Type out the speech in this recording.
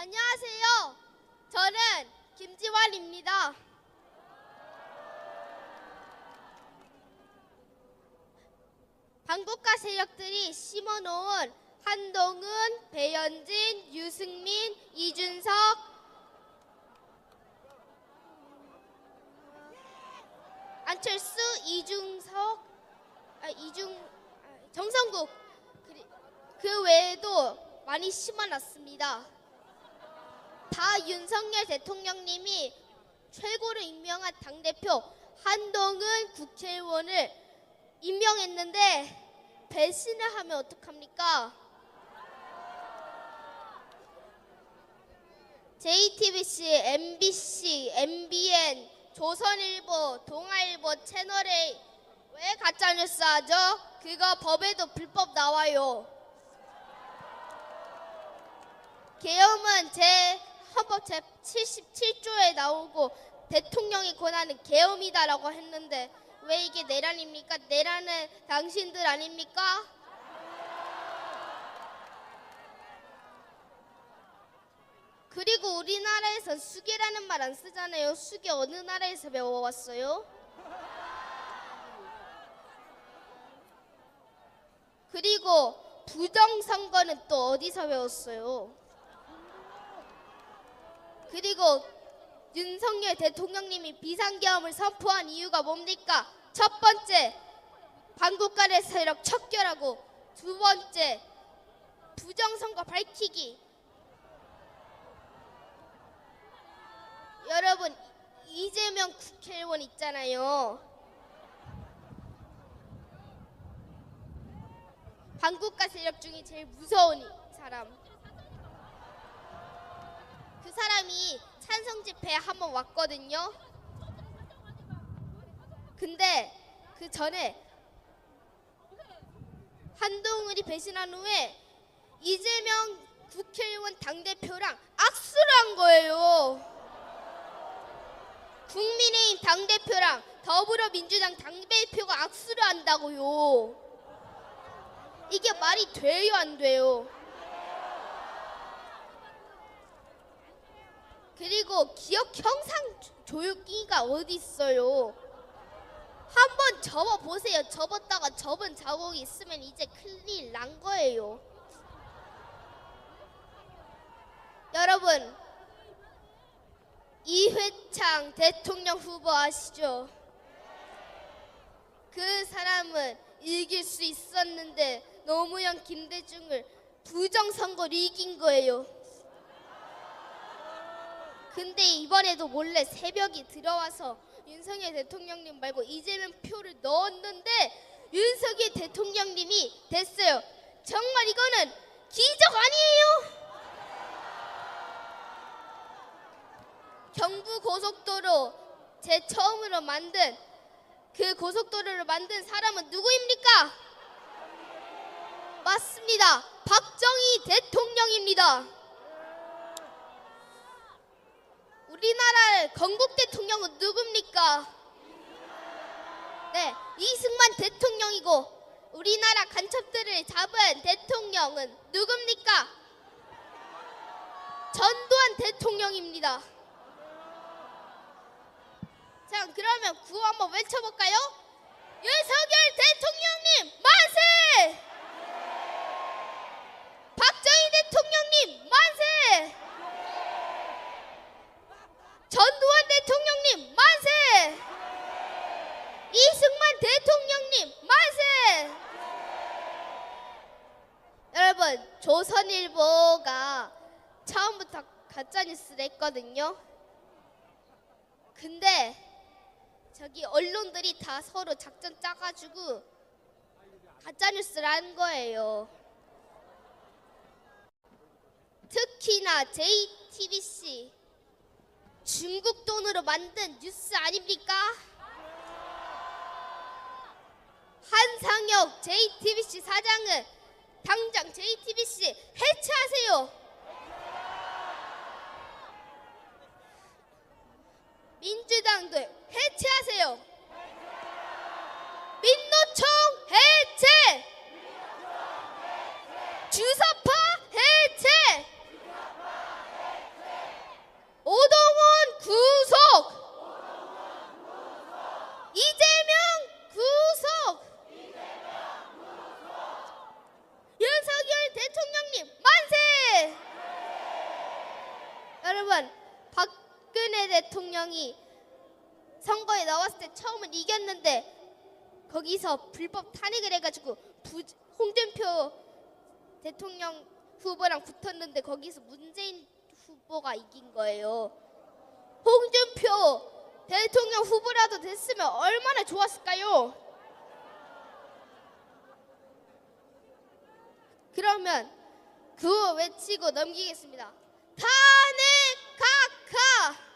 안녕하세요. 저는 김지환입니다. 반국가 세력들이 심어놓은 한동훈, 배현진, 유승민, 이준석, 안철수, 이중석, 아, 이중, 아, 정성국 그 외에도 많이 심어놨습니다. 다 윤석열 대통령님이 최고로 임명한 당대표 한동훈 국회의원을 임명했는데 배신을 하면 어떡합니까? JTBC, MBC, MBN, 조선일보, 동아일보 채널에 왜 가짜뉴스 하죠? 그거 법에도 불법 나와요. 계엄은 제 헌법 제 77조에 나오고 대통령의 권한은 계엄이다라고 했는데 왜 이게 내란입니까? 내란은 당신들 아닙니까? 그리고 우리나라에선 수계라는 말 안 쓰잖아요. 수계 어느 나라에서 배워왔어요? 그리고 부정선거는 또 어디서 배웠어요? 그리고 윤석열 대통령님이 비상계엄을 선포한 이유가 뭡니까? 첫 번째, 반국 간의 세력 척결하고 두 번째, 부정선거 밝히기. 여러분, 이재명 국회의원 있잖아요. 반국가 세력 중에 제일 무서운 이 사람. 그 사람이 찬성 집회에 한 번 왔거든요. 근데 그 전에 한동훈이 배신한 후에 이재명 국회의원 당대표랑 악수를 한 거예요. 국민의힘 당대표랑 더불어민주당 당대표가 악수를 한다고요. 이게 말이 돼요, 안 돼요? 그리고 기억 형상 조율기가 어디 있어요? 한번 접어 보세요. 접었다가 접은 자국이 있으면 이제 큰일 난 거예요. 여러분, 이회창 대통령 후보 아시죠? 그 사람은 이길 수 있었는데 노무현 김대중을 부정선거로 이긴 거예요. 근데 이번에도 몰래 새벽이 들어와서 윤석열 대통령님 말고 이재명 표를 넣었는데 윤석열 대통령님이 됐어요. 정말 이거는 기적 아니에요? 경부 고속도로 제 처음으로 만든 그 고속도로를 만든 사람은 누구입니까? 맞습니다. 박정희 대통령입니다. 우리나라의 건국 대통령은 누굽니까? 네, 이승만 대통령이고 우리나라 간첩들을 잡은 대통령은 누굽니까? 전두환 대통령입니다. 자, 그러면 구호 한번 외쳐볼까요? 윤석열 대통령님 만세! 박정희 대통령님 만세! 전두환 대통령님 만세! 이승만 대통령님 만세! 여러분 조선일보가 처음부터 가짜뉴스를 했거든요. 근데 저기 언론들이 다 서로 작전 짜가지고 가짜뉴스를 한 거예요. 특히나 JTBC 중국 돈으로 만든 뉴스 아닙니까? 한상혁 JTBC 사장은 당장 JTBC 해체하세요. 민주당도 해체하세요. 민노총 해체! 주사파 해체! 여러분 박근혜 대통령이 선거에 나왔을 때 처음은 이겼는데 거기서 불법 탄핵을 해가지고 부, 홍준표 대통령 후보랑 붙었는데 거기서 문재인 후보가 이긴 거예요. 홍준표 대통령 후보라도 됐으면 얼마나 좋았을까요? 그러면 구호 외치고 넘기겠습니다. 탄핵 靠